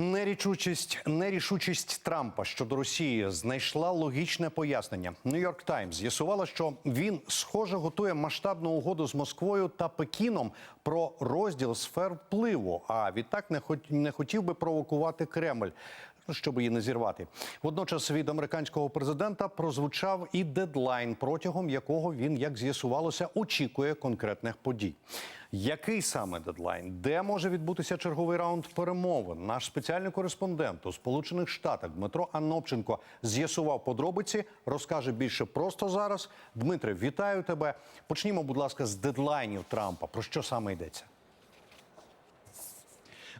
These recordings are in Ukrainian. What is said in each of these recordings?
Нерішучість, нерішучість Трампа щодо Росії знайшла логічне пояснення. Нью-Йорк Таймс з'ясувала, що він схоже готує масштабну угоду з Москвою та Пекіном про розділ сфер впливу. А відтак не хот- хотів би провокувати Кремль. Ну, Щоб її не зірвати, водночас від американського президента прозвучав і дедлайн, протягом якого він, як з'ясувалося, очікує конкретних подій. Який саме дедлайн? Де може відбутися черговий раунд перемовин? Наш спеціальний кореспондент у Сполучених Штатах Дмитро Анопченко з'ясував подробиці. Розкаже більше просто зараз. Дмитре, вітаю тебе. Почнімо, будь ласка, з дедлайнів Трампа. Про що саме йдеться?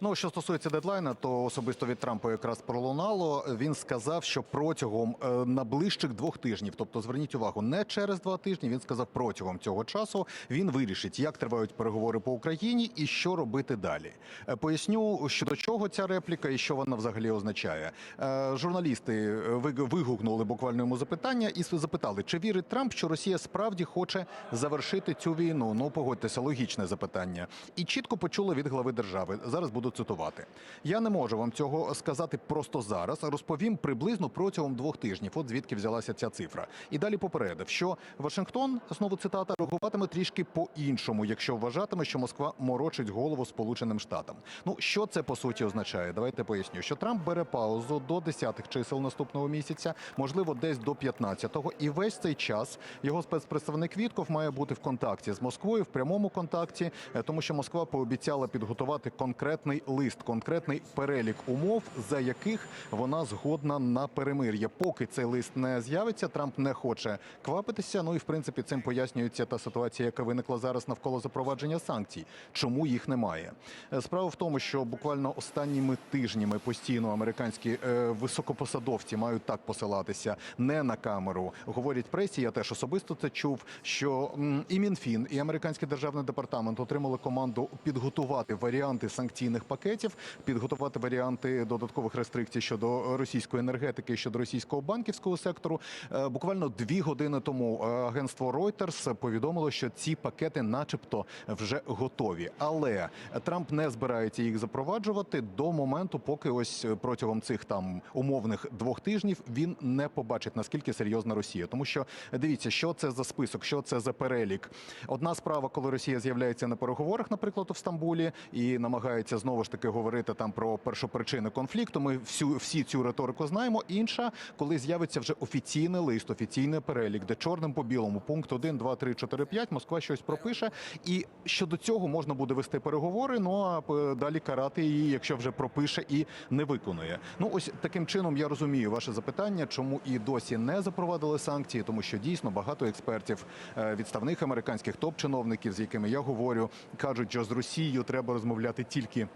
Ну, що стосується дедлайна, то особисто від Трампа якраз пролунало. Він сказав, що протягом е, найближчих двох тижнів, тобто зверніть увагу, не через два тижні. Він сказав, протягом цього часу він вирішить, як тривають переговори по Україні і що робити далі. Е, Поясню, щодо чого ця репліка і що вона взагалі означає. Е, Журналісти вигукнули буквально йому запитання і запитали, чи вірить Трамп, що Росія справді хоче завершити цю війну. Ну погодьтеся, логічне запитання. І чітко почули від глави держави. Зараз буду цитувати. Я не можу вам цього сказати просто зараз. Розповім приблизно протягом двох тижнів. От звідки взялася ця цифра. І далі попередив, що Вашингтон знову цитата реагуватиме трішки по-іншому, якщо вважатиме, що Москва морочить голову Сполученим Штатам. Ну що це по суті означає? Давайте поясню, що Трамп бере паузу до 10-х чисел наступного місяця, можливо, десь до 15-го. І весь цей час його спецпредставник Вітков має бути в контакті з Москвою, в прямому контакті, е, тому що Москва пообіцяла підготувати конкретний лист, конкретний перелік умов, за яких вона згодна на перемир'я. Поки цей лист не з'явиться, Трамп не хоче квапитися. Ну і в принципі цим пояснюється та ситуація, яка виникла зараз навколо запровадження санкцій. Чому їх немає? Е, Справа в тому, що буквально останніми тижнями постійно американські е, високопосадовці мають так посилатися не на камеру. Говорять пресі. Я теж особисто це чув. Що і Мінфін, і американський державний департамент отримали команду підготувати варіанти санкційних пакетів, підготувати варіанти додаткових рестрикцій щодо російської енергетики, щодо російського банківського сектору. Е, Буквально дві години тому е, агентство Reuters повідомило, що ці пакети, начебто, вже готові. Але Трамп не збирається їх запроваджувати до моменту, поки ось протягом цих там умовних двох тижнів він не побачить наскільки серйозна Росія. Тому що дивіться, що це за список, що це за перелік. Одна справа, коли Росія з'являється на переговорах, наприклад, у Стамбулі, і намагається знову ж таки говорити там про першопричини конфлікту. Ми всю всі цю риторику знаємо. Інша, коли з'явиться вже офіційний лист, офіційний перелік, де чорним по білому пункт 1, 2, 3, 4, 5, Москва щось пропише. І щодо цього можна буде вести переговори. Ну а далі карати її, якщо вже пропише і не виконує. Ну ось таким чином я розумію ваше запитання, чому і досі не запровадили санкції, тому що дійсно багато експертів, е, відставних американських топ-чиновників, з якими я говорю, кажуть, що з Росією треба розмовляти тільки.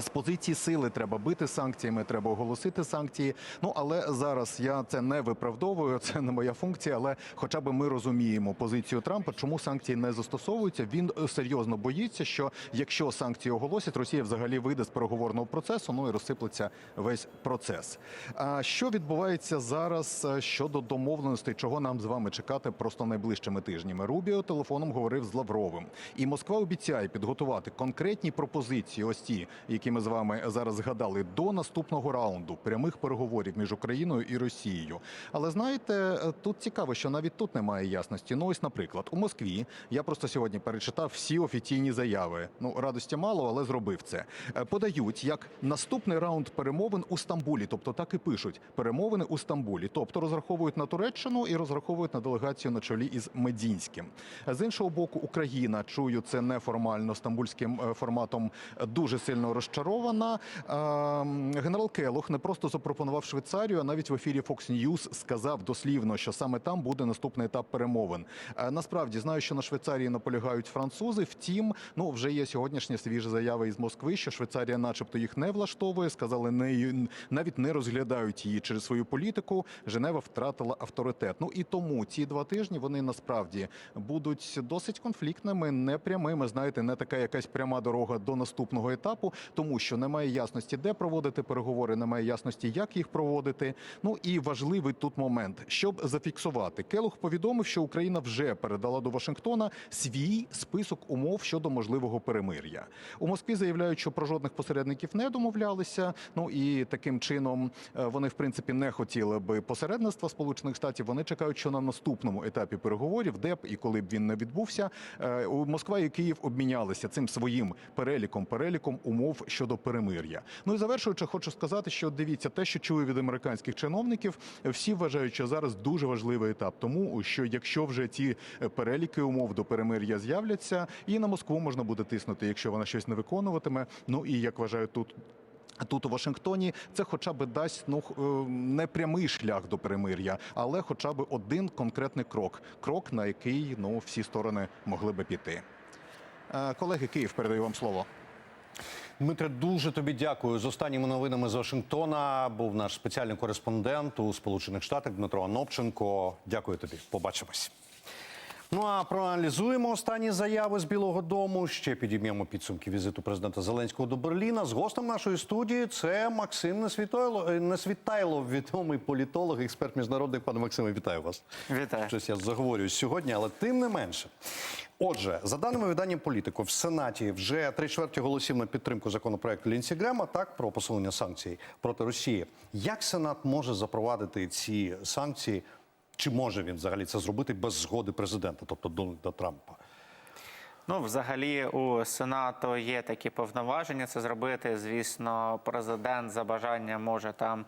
З позиції сили треба бити санкціями, треба оголосити санкції. Ну але зараз я це не виправдовую, це не моя функція. Але хоча б ми розуміємо позицію Трампа, чому санкції не застосовуються. Він е, серйозно боїться, що якщо санкції оголосять, Росія взагалі вийде з переговорного процесу. Ну і розсиплеться весь процес. А що відбувається зараз е, щодо домовленостей, чого нам з вами чекати просто найближчими тижнями? Рубіо телефоном говорив з Лавровим, і Москва обіцяє підготувати конкретні пропозиції, ось ті, які ми з вами зараз згадали, до наступного раунду прямих переговорів між Україною і Росією. Але знаєте, е, тут цікаво, що навіть тут немає ясності. Ну, ось, наприклад, у Москві я просто сьогодні перечитав всі офіційні заяви. Ну, радості мало, але зробив це. Е, Подають як наступний раунд перемовин у Стамбулі, тобто так і пишуть перемовини у Стамбулі, тобто розраховують на Туреччину і розраховують на делегацію на чолі із Медінським. З іншого боку, Україна чую це неформально стамбульським е, форматом е, дуже сильно розчарована. Ем, Генерал Келох не просто запропонував Швейцарію, а навіть в ефірі Fox News сказав дослівно, що саме там буде наступний етап перемовин. Е, Насправді знаю, що на Швейцарії наполягають французи. Втім, ну вже є сьогоднішні свіжі заяви із Москви, що Швейцарія, начебто, їх не влаштовує. Сказали, не навіть не розглядають її через свою політику. Женева втратила авторитет. Ну і тому ці два тижні вони насправді будуть досить конфліктними, непрямими. Знаєте, не така якась пряма дорога до наступного етапу. Тому що немає ясності, де проводити переговори, немає ясності, як їх проводити. Ну і важливий тут момент, щоб зафіксувати. Келух повідомив, що Україна вже передала до Вашингтона свій список умов щодо можливого перемир'я. У Москві заявляють, що про жодних посередників не домовлялися. Ну і таким чином е, вони в принципі не хотіли би посередництва Сполучених Штатів. Вони чекають, що на наступному етапі переговорів, де б і коли б він не відбувся, е, у Москва і Київ обмінялися цим своїм переліком, переліком умов щодо перемир'я. Ну і завершуючи, хочу сказати, що дивіться, те, що чую від американських чиновників, всі вважають, що зараз дуже важливий етап, тому що якщо вже ці е, переліки умов до перемир'я з'являться, і на Москву можна буде тиснути, якщо вона щось не виконуватиме. Ну і як вважають тут. Тут у Вашингтоні це хоча б дасть ну е, не прямий шлях до перемир'я, але хоча б один конкретний крок, крок на який ну всі сторони могли би піти. Е, Колеги, Київ передаю вам слово. Дмитре, дуже тобі дякую. З останніми новинами з Вашингтона був наш спеціальний кореспондент у Сполучених Штатах Дмитро Анопченко. Дякую тобі. Побачимось. Ну а проаналізуємо останні заяви з Білого Дому. Ще підіб'ємо підсумки візиту президента Зеленського до Берліна. З гостем нашої студії це Максим Несвітайло, е, Несвітайло, відомий політолог, експерт міжнародний. Пане Максиме, вітаю вас. Вітаю. Щось я заговорююсь сьогодні, але тим не менше. Отже, за даними видання політику, в Сенаті вже три чверті голосів на підтримку законопроекту Лінсі Грема, так про посилення санкцій проти Росії. Як Сенат може запровадити ці санкції? Чи може він взагалі це зробити без згоди президента, тобто Дональда Трампа? Ну, взагалі, у Сенату є такі повноваження це зробити. Звісно, президент за бажанням може там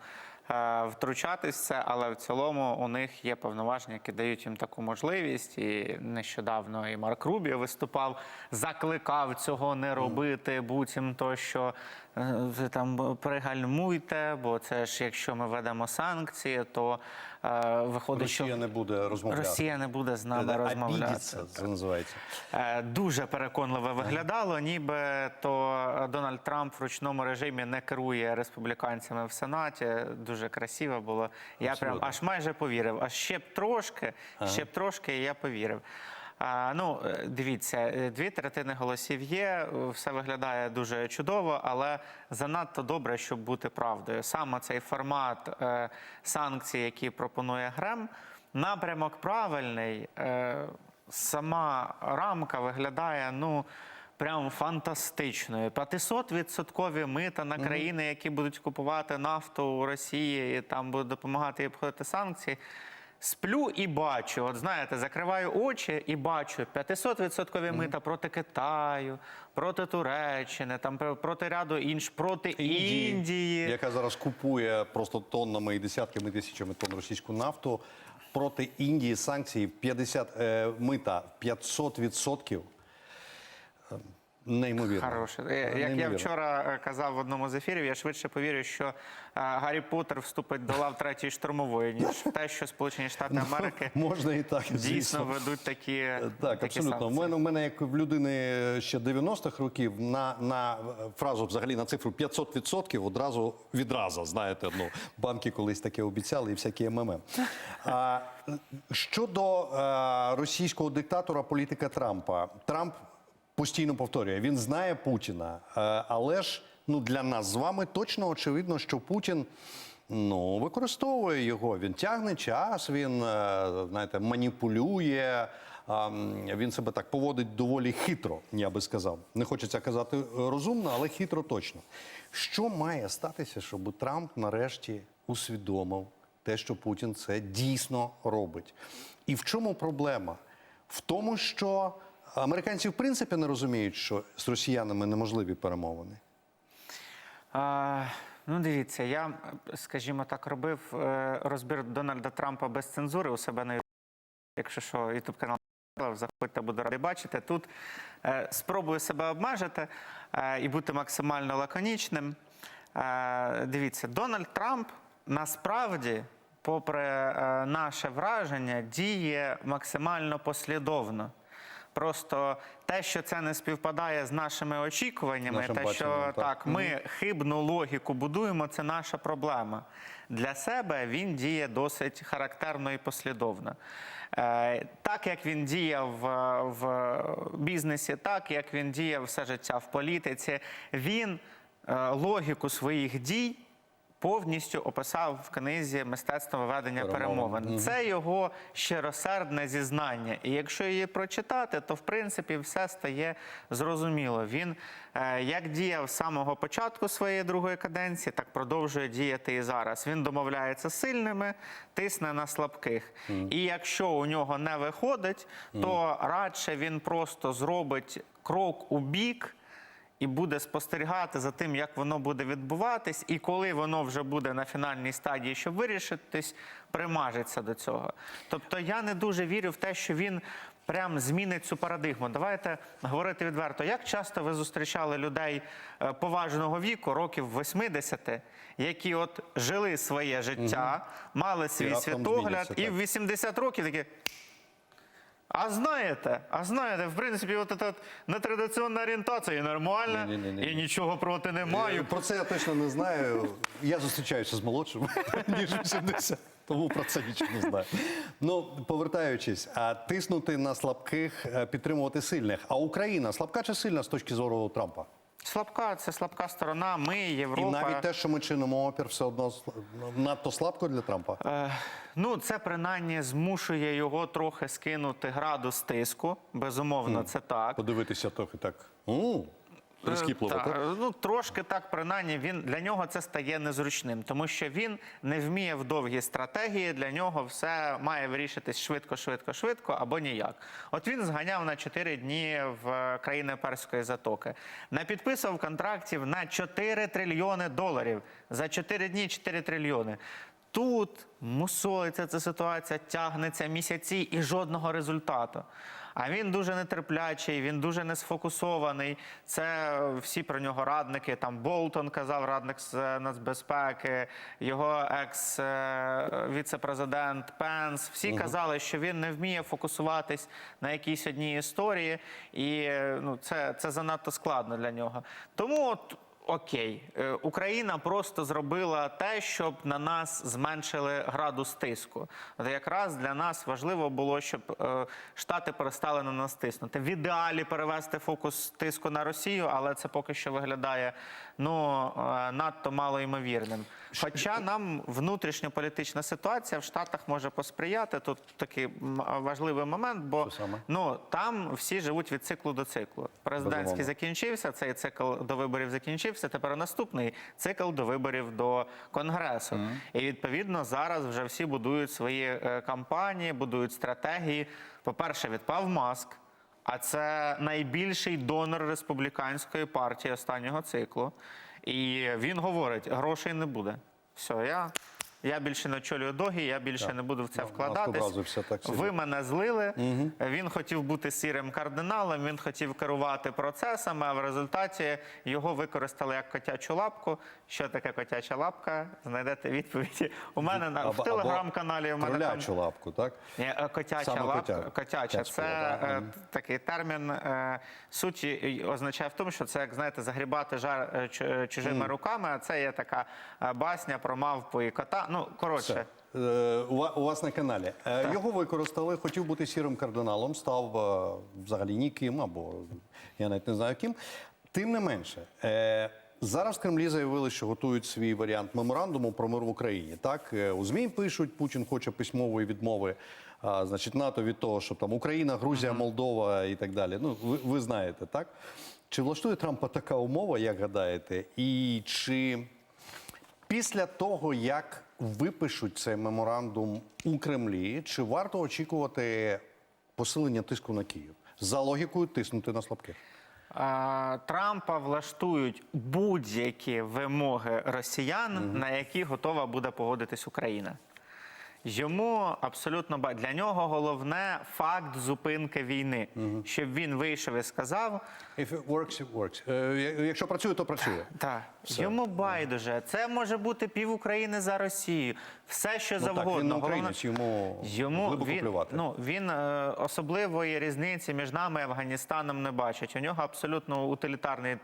втручатись в це, але в цілому у них є повноваження, які дають їм таку можливість. І нещодавно і Марк Рубіо виступав, закликав цього не робити, буцімто що е, ви там пригальмуйте, бо це ж якщо ми ведемо санкції, то е, виходить, Росія що не буде розмовляти. Росія не буде з нами розмовляти. Це називається. Е, Дуже переконливо виглядало, ніби то Дональд Трамп в ручному режимі не керує республіканцями в Сенаті. Дуже красиво було. Я прям аж майже повірив. А ще б трошки, ще б трошки, і я повірив. А, ну, е, дивіться, е, дві третини голосів є, все виглядає дуже чудово, але занадто добре, щоб бути правдою. Саме цей формат е, санкцій, який пропонує Грем, напрямок правильний. Е, сама рамка виглядає, ну. Прям фантастичною. 500-відсоткові мита на країни, які будуть купувати нафту у Росії і там будуть допомагати їй обходити санкції. Сплю і бачу. От знаєте, закриваю очі і бачу 500-відсоткові мита проти Китаю, проти Туреччини, там пр- проти ряду інших, проти Індії. яка зараз купує просто тоннами і десятками тисячами тонн російську нафту. Проти Індії санкції 50 е, мита 500 відсотків. Неймовірно. Хороше. Е, Як я вчора е, казав в одному з ефірів, я швидше повірю, що е, Гаррі Поттер вступить до лав третьої штурмової, ніж в те, що Сполучені Штати Америки Можна і так, дійсно звісно. ведуть такі, Так, такі абсолютно. У мене, у мене, як в людини ще 90-х років, на, на фразу взагалі на цифру 500% одразу відразу, знаєте, ну, банки колись таке обіцяли і всякі МММ. А, щодо е, російського диктатора, політика Трампа. Трамп постійно повторює, він знає Путіна, е, але ж ну, для нас з вами точно очевидно, що Путін ну, використовує його. Він тягне час, він е, знаєте, маніпулює. Він себе так поводить доволі хитро, я би сказав. Не хочеться казати е, розумно, але хитро точно. Що має статися, щоб Трамп нарешті усвідомив те, що Путін це дійсно робить? І в чому проблема? В тому, що американці в принципі не розуміють, що з росіянами неможливі перемовини. А, ну, дивіться, я, скажімо так, робив е, розбір Дональда Трампа без цензури у себе на Якщо що, YouTube канал заходьте, буду радий бачити. Тут е, спробую себе обмежити е, і бути максимально лаконічним. Е, дивіться, Дональд Трамп насправді, попри е, наше враження, діє максимально послідовно. Просто те, що це не співпадає з нашими очікуваннями, Нашим те, баченням, що так. так, ми хибну логіку будуємо, це наша проблема. Для себе він діє досить характерно і послідовно. Е, Так як він діяв в, в бізнесі, так як він діяв все життя в політиці, він е, логіку своїх дій повністю описав в книзі Мистецтво ведення Перемовин». перемовин. Це його щиросердне зізнання. І якщо її прочитати, то в принципі все стає зрозуміло. Він е, як діяв з самого початку своєї другої каденції, так продовжує діяти і зараз. Він домовляється з сильними, тисне на слабких. І якщо у нього не виходить, то радше він просто зробить крок у бік і буде спостерігати за тим, як воно буде відбуватись, і коли воно вже буде на фінальній стадії, щоб вирішитись, примажеться до цього. Тобто я не дуже вірю в те, що він прям змінить цю парадигму. Давайте говорити відверто. Як часто ви зустрічали людей е, поважного віку, років 80, які от жили своє життя, мали свій раптом світогляд, зміняться, і в 80 років такі. А знаєте, а знаєте, в принципі, от ця нетрадиційна орієнтація і нормальна, Ні-ні-ні. і нічого проти не маю. Про це я точно не знаю. Я зустрічаюся з молодшим, ніж 80. Тому про це нічого не знаю. Ну, повертаючись, а тиснути на слабких, е, підтримувати сильних. А Україна слабка чи сильна з точки зору Трампа? Слабка, це слабка сторона. Ми, Європа. І навіть те, що ми чинимо опір, все одно надто слабко для Трампа. Е, ну, це принаймні змушує його трохи скинути градус тиску. Безумовно, це так. Подивитися трохи так. «М, Прискіпливо, Е, та, так? Ну, трошки так, принаймні, він для нього це стає незручним, тому що він не вміє в довгі стратегії. Для нього все має вирішитись швидко, швидко, швидко або ніяк. От він зганяв на 4 дні в країни Перської затоки, напідписував контрактів на 4 трильйони доларів. За 4 дні 4 трильйони. Тут мусолиться ця ситуація, тягнеться місяці і жодного результату. А він дуже нетерплячий, він дуже несфокусований. Це всі про нього радники. Там Болтон казав, радник з е, нацбезпеки, його екс-віце-президент Пенс. Всі казали, що він не вміє фокусуватись на якійсь одній історії, і е, ну, це, це занадто складно для нього. Тому от. Окей, Е, Україна просто зробила те, щоб на нас зменшили градус тиску. От якраз для нас важливо було, щоб е, Штати перестали на нас тиснути. В ідеалі перевести фокус тиску на Росію, але це поки що виглядає ну е, надто малоймовірним. Хоча нам внутрішньополітична ситуація в Штатах може посприяти. Тут такий важливий момент, бо ну там всі живуть від циклу до циклу. Президентський закінчився, цей цикл до виборів закінчився. Тепер наступний цикл до виборів до конгресу. І відповідно зараз вже всі будують свої е, кампанії, будують стратегії. По-перше, відпав маск. А це найбільший донор республіканської партії останнього циклу. І він говорить: грошей не буде. Все, я, я більше не очолюю догі, я більше не буду в це Маск вкладатись. так. Ви мене злили. Він хотів бути сірим кардиналом, він хотів керувати процесами, а в результаті його використали як котячу лапку. Що таке котяча лапка? Знайдете відповіді. У мене на в телеграм-каналі. У мене там лапку, так? ні, е, Котяча Саме лапка, котя- котяча, котяча, це да. е, такий термін. Е, суть означає в тому, що це, як знаєте, загрібати жар чу- чужими руками, а це є така басня про мавпу і кота. Ну, коротше. Е, У вас на каналі. Е, Його використали, хотів бути сірим кардиналом, став е, взагалі ніким, або я навіть не знаю ким. Тим не менше, зараз в Кремлі заявили, що готують свій варіант меморандуму про мир в Україні. Так, у ЗМІ пишуть, Путін хоче письмової відмови. а, Значить, НАТО від того, що там Україна, Грузія, Молдова і так далі. Ну, ви, ви знаєте, так? Чи влаштує Трампа така умова, як гадаєте? І чи Після того, як випишуть цей меморандум у Кремлі, чи варто очікувати посилення тиску на Київ? За логікою тиснути на слабких. Трампа влаштують будь-які вимоги росіян, на які готова буде погодитись Україна. Йому абсолютно ба- для нього головне факт зупинки війни, щоб він вийшов і сказав: If it works, it works. Е, якщо працює, то працює. так, йому байдуже. Це може бути пів України за Росію, все що Ну так, завгодно. він не українець, йому, Йому глибоко він, плювати. ну, він е, особливої різниці між нами і Афганістаном не бачить. У нього абсолютно утилітарний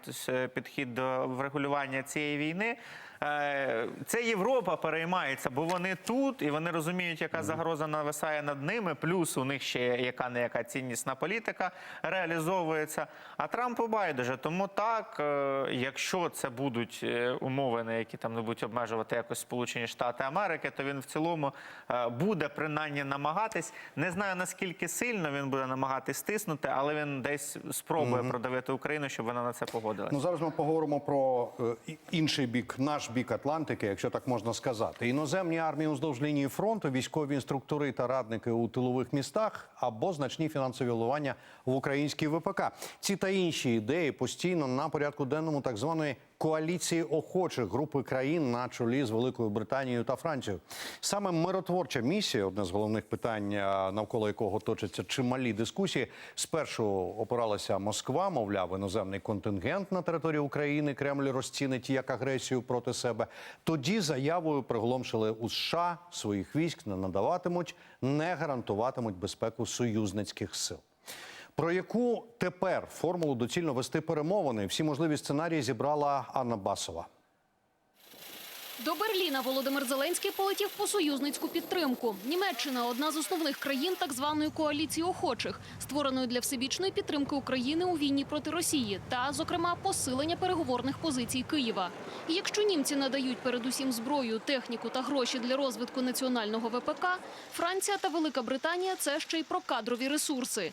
підхід до врегулювання цієї війни. е, це Європа переймається, бо вони тут і вони розуміють, яка загроза нависає над ними. Плюс у них ще яка не яка ціннісна політика реалізовується. А Трампу байдуже. Тому так, е, якщо це будуть е, умови, на які там не будуть обмежувати якось Сполучені Штати Америки, то він в цілому е, буде принаймні намагатись. Не знаю наскільки сильно він буде намагатись стиснути, але він десь спробує продавити Україну, щоб вона на це погодилась. Ну зараз ми поговоримо про е, інший бік, наш бік Атлантики, якщо так можна сказати. Іноземні армії уздовж лінії фронту, військові інструктори та радники у тилових містах або значні фінансові вливання в український ВПК. Ці та інші ідеї постійно на порядку денному так званої коаліції охочих групи країн на чолі з Великою Британією та Францією. Саме миротворча місія одне з головних питань, е, навколо якого точаться чималі дискусії. Спершу опиралася Москва, мовляв, іноземний контингент на території України Кремль розцінить як агресію проти себе. Тоді заявою приголомшили у США своїх військ не надаватимуть, не гарантуватимуть безпеку союзницьких сил. Про яку тепер формулу доцільно вести перемовини? Всі можливі сценарії зібрала Анна Басова. До Берліна Володимир Зеленський полетів по союзницьку підтримку. Німеччина одна з основних країн так званої коаліції охочих, створеної для всебічної підтримки України у війні проти Росії, та, зокрема, посилення переговорних позицій Києва. І якщо німці надають передусім зброю, техніку та гроші для розвитку національного ВПК, Франція та Велика Британія це ще й про кадрові ресурси.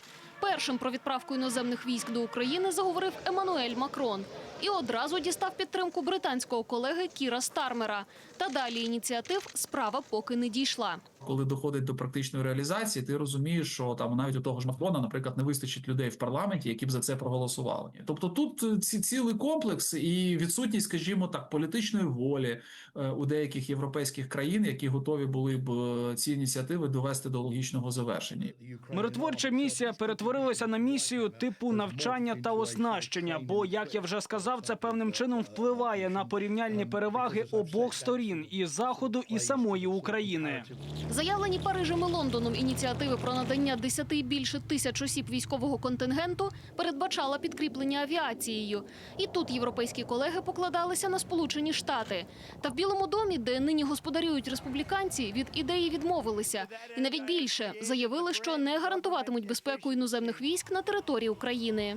Першим про відправку іноземних військ до України заговорив Еммануель Макрон і одразу дістав підтримку британського колеги Кіра Стармера. Та далі ініціатив справа поки не дійшла. коли доходить до практичної реалізації, ти розумієш, що там навіть у того ж Макрона, наприклад, не вистачить людей в парламенті, які б за це проголосували. Тобто, тут е, ці цілий комплекс і відсутність, скажімо так, політичної волі е, у деяких європейських країн, які готові були б е, ці ініціативи довести до логічного завершення. Миротворча місія перетворилася на місію типу навчання та оснащення. Бо, як я вже сказав, це певним чином впливає на порівняльні переваги обох сторін і заходу, і самої України. Заявлені Парижем і Лондоном ініціативи про надання 10 і більше тисяч осіб військового контингенту передбачала підкріплення авіацією. І тут європейські колеги покладалися на Сполучені Штати. Та в Білому домі, де нині господарюють республіканці, від ідеї відмовилися. І навіть більше заявили, що не гарантуватимуть безпеку іноземних військ на території України.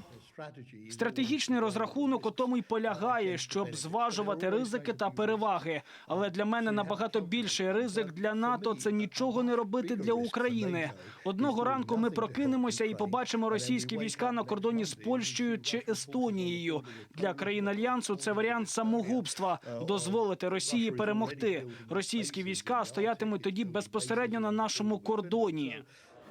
Стратегічний розрахунок у тому й полягає, щоб зважувати ризики та переваги. Але для мене набагато більший ризик для НАТО це нічого не робити для України. Одного ранку ми прокинемося і побачимо російські війська на кордоні з Польщею чи Естонією. Для країн альянсу це варіант самогубства дозволити Росії перемогти. Російські війська стоятимуть тоді безпосередньо на нашому кордоні.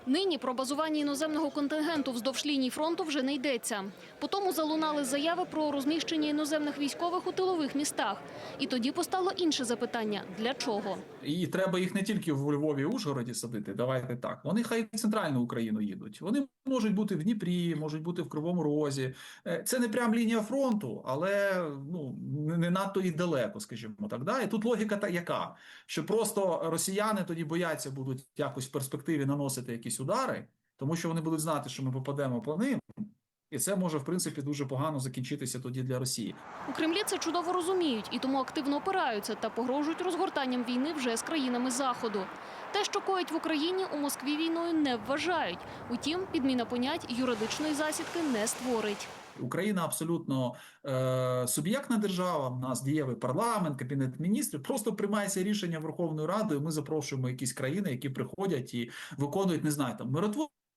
Нині про базування іноземного контингенту вздовж ліній фронту вже не йдеться. Потому залунали заяви про розміщення іноземних військових у тилових містах. І тоді постало інше запитання: для чого? І треба їх не тільки в Львові, Ужгороді садити. Давайте так. Вони хай в центральну Україну їдуть. Вони можуть бути в Дніпрі, можуть бути в Кривому Розі. Е, Це не прям лінія фронту, але ну не надто і далеко, скажімо так. Да? І тут логіка та яка, що просто росіяни тоді бояться будуть якось в перспективі наносити якісь удари, тому що вони будуть знати, що ми попадемо по ним. І це може в принципі дуже погано закінчитися тоді для Росії. У Кремлі це чудово розуміють і тому активно опираються та погрожують розгортанням війни вже з країнами заходу. Те, що коїть в Україні, у Москві війною не вважають. Утім, підміна понять юридичної засідки не створить. Україна абсолютно е, суб'єктна держава. У нас дієвий парламент, кабінет міністрів. Просто приймається рішення Верховною Радою. Ми запрошуємо якісь країни, які приходять і виконують, не знаю, там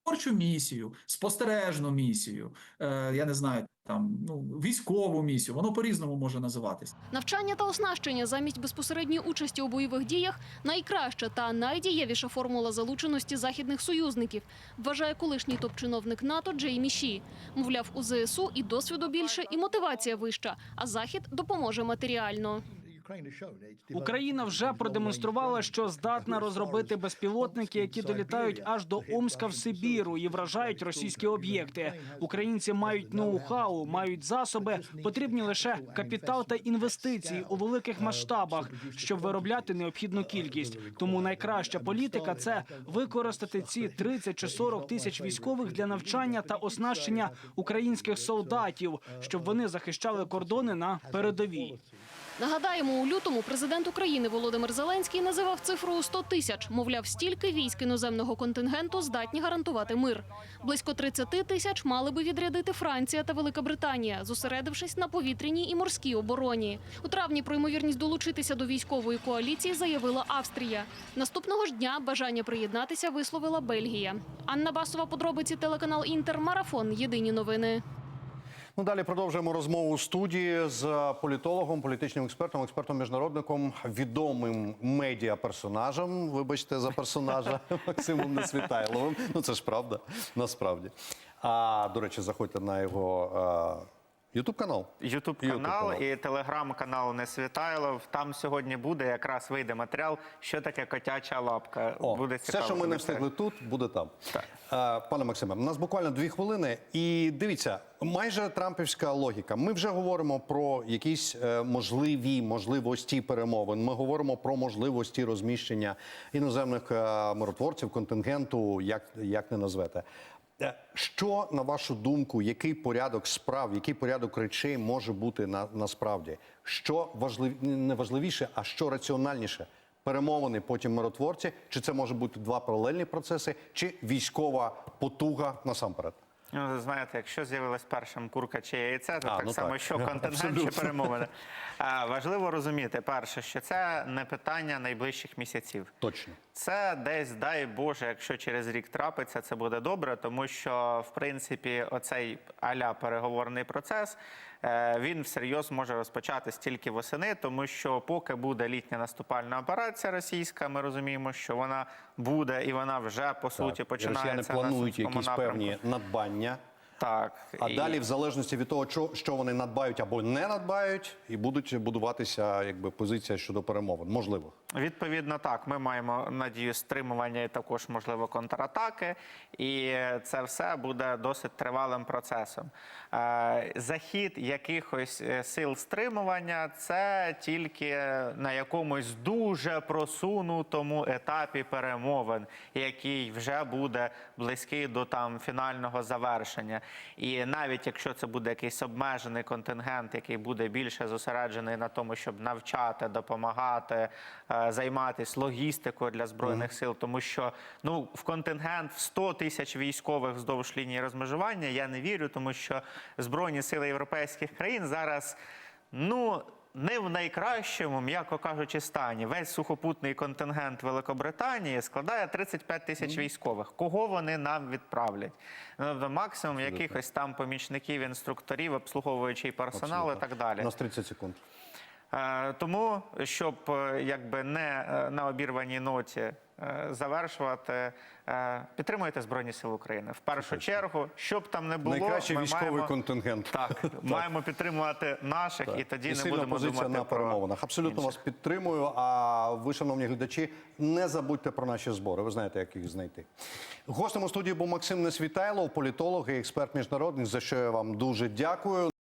миротворчу місію, спостережну місію. Е, я не знаю, там ну військову місію. Воно по-різному може називатися. Навчання та оснащення замість безпосередньої участі у бойових діях найкраща та найдієвіша формула залученості західних союзників, вважає колишній топ-чиновник НАТО Джеймі Ші. Мовляв, у ЗСУ і досвіду більше, і мотивація вища, а захід допоможе матеріально. Україна вже продемонструвала, що здатна розробити безпілотники, які долітають аж до Омска в Сибіру і вражають російські об'єкти. Українці мають ноу-хау, мають засоби, потрібні лише капітал та інвестиції у великих масштабах, щоб виробляти необхідну кількість. Тому найкраща політика це використати ці 30 чи 40 тисяч військових для навчання та оснащення українських солдатів, щоб вони захищали кордони на передовій. Нагадаємо, у лютому президент України Володимир Зеленський називав цифру у 100 тисяч. Мовляв, стільки військ іноземного контингенту здатні гарантувати мир. Близько 30 тисяч мали би відрядити Франція та Велика Британія, зосередившись на повітряній і морській обороні. У травні про ймовірність долучитися до військової коаліції заявила Австрія. Наступного ж дня бажання приєднатися висловила Бельгія. Анна Басова, подробиці телеканал Інтер, марафон. Єдині новини. Ну, далі продовжуємо розмову у студії з політологом, політичним експертом, експертом-міжнародником, відомим медіа-персонажем. Вибачте за персонажа Максимом Несвітайловим. Ну це ж правда, насправді. А до речі, заходьте на його Ютуб канал. Ютуб канал і телеграм-канал Несвітайлов. Там сьогодні буде якраз вийде матеріал, що таке котяча лапка. О, буде все, що ми не встигли тут, буде там. Так. Пане Максиме, у нас буквально дві хвилини. І дивіться, майже трампівська логіка. Ми вже говоримо про якісь е, можливі можливості перемовин. Ми говоримо про можливості розміщення іноземних е, миротворців, контингенту, як, як не назвете. Що на вашу думку, який порядок справ, який порядок речей може бути на, насправді? Що важлив... не важливіше, а що раціональніше? Перемовини, потім миротворці, чи це може бути два паралельні процеси, чи військова потуга насамперед? Ну, знаєте, якщо з'явилась першим курка чи яйце, то А, так ну само, так. що контингент чи перемовини. А, важливо розуміти, перше, що це не питання найближчих місяців. Точно. Це десь, дай Боже, якщо через рік трапиться, це буде добре, тому що в принципі оцей аля переговорний процес він всерйоз може розпочатись тільки восени, тому що поки буде літня наступальна операція російська, ми розуміємо, що вона буде і вона вже по суті Так. Починається Росіяни планують на якісь напрямку. певні надбання. Так А і- далі, в залежності від того, що, вони надбають або не надбають, і будуть будуватися якби позиція щодо перемовин. Можливо. Відповідно, так, ми маємо надію стримування і також можливо контратаки, і це все буде досить тривалим процесом. Е, Захід якихось е, сил стримування це тільки на якомусь дуже просунутому етапі перемовин, який вже буде близький до там фінального завершення. І навіть якщо це буде якийсь обмежений контингент, який буде більше зосереджений на тому, щоб навчати, допомагати, е, займатися логістикою для збройних сил, тому що ну в контингент в 100 тисяч військових вздовж лінії розмежування я не вірю, тому що збройні сили європейських країн зараз ну. Не в найкращому, м'яко кажучи, стані. Весь сухопутний контингент Великобританії складає 35 тисяч військових. Кого вони нам відправлять? Ну, тобто максимум якихось там помічників, інструкторів, обслуговуючий персонал і так далі. У нас 30 секунд. Е, Тому, щоб е, якби не е, на обірваній ноті завершувати, підтримуйте Збройні Сили України. В першу чергу, щоб там не було, Найкращий ми військовий маємо, контингент. Так, маємо підтримувати наших, і тоді і не сильна будемо позиція думати на про перемовинах. Абсолютно вас підтримую. А ви, шановні глядачі, не забудьте про наші збори. Ви знаєте, як їх знайти. Гостем у студії був Максим Несвітайлов, політолог і експерт міжнародний. За що я вам дуже дякую.